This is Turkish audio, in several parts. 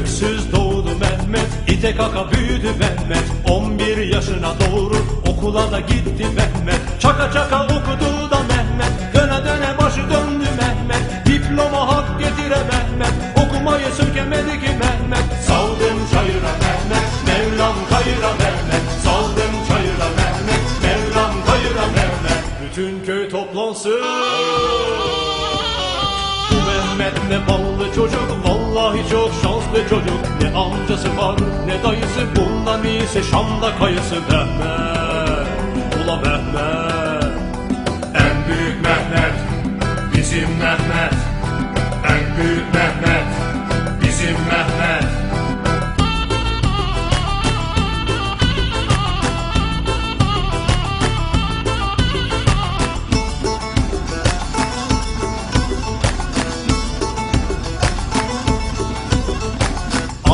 Öksüz doğdu Mehmet, ite kaka büyüdü Mehmet. 11 yaşına doğru okula da gitti Mehmet. Çaka çaka okudu da Mehmet, döne döne başı döndü Mehmet. Diploma hak getire Mehmet, okumayı sökemedi ki Mehmet. Saldım çayıra Mehmet, Mevlam kayıra Mehmet. Saldım çayıra Mehmet, Mevlam kayıra Mehmet. Bütün köy toplansın. Bu Mehmet ne ballı çocuk Vallahi çok şanslı çocuk Ne amcası var ne dayısı. Bundan iyisi Şam'da kayısı Mehmet. Ula Mehmet. En büyük Mehmet Bizim Mehmet. En büyük Mehmet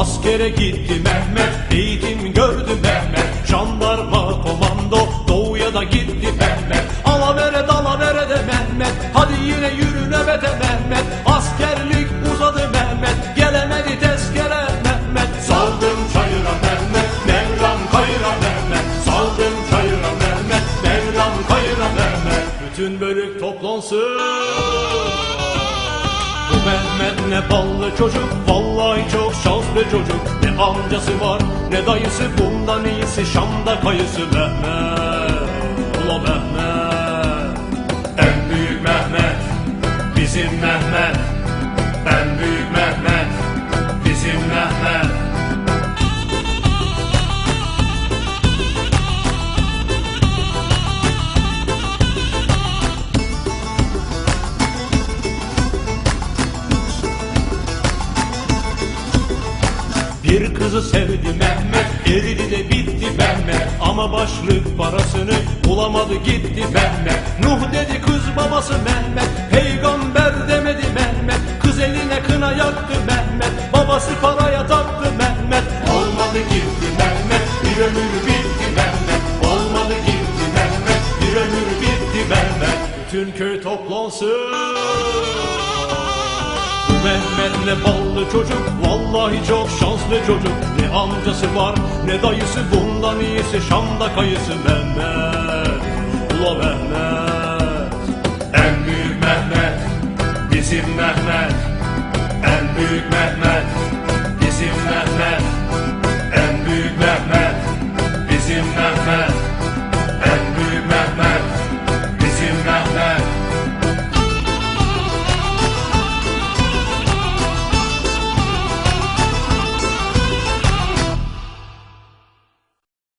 Askere gitti Mehmet, eğitim gördü Mehmet. Jandarma komando, doğuya da gitti Mehmet. Alavere dalavere de Mehmet, hadi yine yürü nöbete Mehmet. Askerlik uzadı Mehmet, gelemedi tezkere Mehmet. Saldım çayıra Mehmet, Mevlam kayıra Mehmet. Saldım çayıra Mehmet, Mevlam kayıra Mehmet. Bütün bölük toplansın bu Mehmet ne ballı çocuk Vallahi çok şanslı çocuk. Ne amcası var ne dayısı Bundan iyisi Şam'da kayısı Mehmet Bir kızı sevdi Mehmet, eridi de bitti Mehmet. Ama başlık parasını bulamadı gitti Mehmet. Nuh dedi kız babası Mehmet, peygamber demedi Mehmet. Kız eline kına yaktı Mehmet, babası paraya taktı Mehmet. Olmadı gitti Mehmet, bir ömür bitti Mehmet. Olmadı gitti Mehmet, bir ömür bitti Mehmet. Bütün köy toplansın ne ballı çocuk Vallahi çok şanslı çocuk. Ne amcası var ne dayısı Bundan iyisi Şam'da kayısı Mehmet. Ula Mehmet En büyük Mehmet Bizim Mehmet. En büyük Mehmet